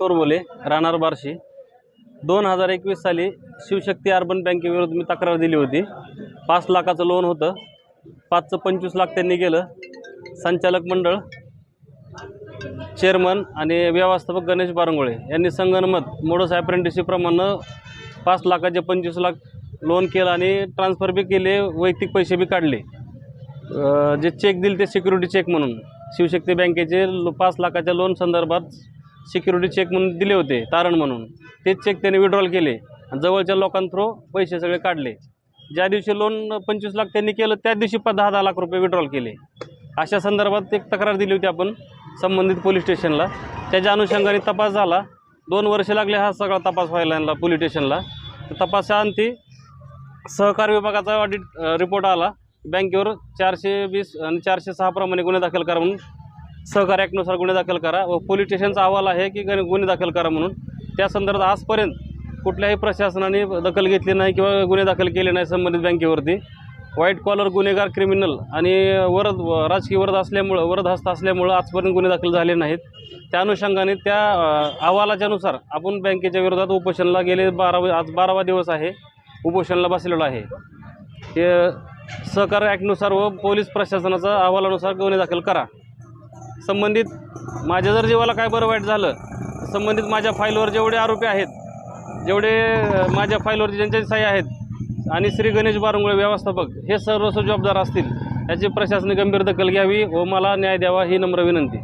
तोरबोले राहणार बार्शी. दोन हजार एकवीस साली शिवशक्ती अर्बन बँकेविरुद्ध मी तक्रार दिली होती. पाच लाखाचं लोन होतं. पाचचं पंचवीस लाख त्यांनी गेलं. संचालक मंडळ चेअरमन आणि व्यवस्थापक गणेश बारंगोळे यांनी संगनमत मोडस ॲप्रेंटिसप्रमाणे पाच लाखाचे पंचवीस लाख लोन केलं आणि ट्रान्सफर बी केले वैयक्तिक पैसे बी काढले. जे चेक दिले ते सिक्युरिटी चेक म्हणून. शिवशक्ती बँकेचे लो- पाच लाखाच्या लोन संदर्भात सिक्युरिटी चेक म्हणून दिले होते तारण म्हणून. तेच चेक त्याने विड्रॉल केले आणि जवळच्या लोकांथ्रो पैसे सगळे काढले. ज्या दिवशी लोन पंचवीस लाख त्यांनी केलं त्या दिवशी पण दहा दहा लाख रुपये विड्रॉल केले. अशा संदर्भात एक तक्रार दिली होती आपण संबंधित पोलीस स्टेशनला त्याच्या अनुषंगाने तपास झाला. दोन वर्ष लागले हा सगळा तपास व्हायला यांना पोलीस स्टेशनला तर तपासाअंती सहकार विभागाचा ऑडिट रिपोर्ट आला. बँकेवर चारशे वीस आणि चारशे सहाप्रमाणे गुन्हे दाखल करून सहकार ॲक्टनुसार गुन्हे दाखल करा व पोलीस स्टेशनचा अहवाल आहे की गुन्हे दाखल करा म्हणून. त्या संदर्भात आजपर्यंत कुठल्याही प्रशासनाने दखल घेतली नाही किंवा गुन्हे दाखल केले नाही संबंधित बँकेवरती. व्हाईट कॉलर गुन्हेगार क्रिमिनल आणि वरद व- राजकीय वरद असल्यामुळं वरद हस्त असल्यामुळं आजपर्यंत गुन्हे दाखल झाले नाहीत. त्या अनुषंगाने त्या अहवालाच्यानुसार आपण बँकेच्या विरोधात उपोषणला गेले बारा आज बारावा दिवस आहे. उपोषणला बसलेलो आहे. हे सहकार ॲक्टनुसार व पोलीस प्रशासनाचा अहवालानुसार गुन्हे दाखल करा. संबंधित माझ्या जर जीवाला काय बरं वाईट झालं संबंधित माझ्या फाईलवर जेवढे आरोपी आहेत जेवढे माझ्या फाईलवर ज्यांच्या सही आहेत आणि श्री गणेश बारंगुळे व्यवस्थापक हे सर्वस्व जबाबदार असतील याची प्रशासनाने गंभीर दखल घ्यावी व मला न्याय द्यावा ही नम्र विनंती.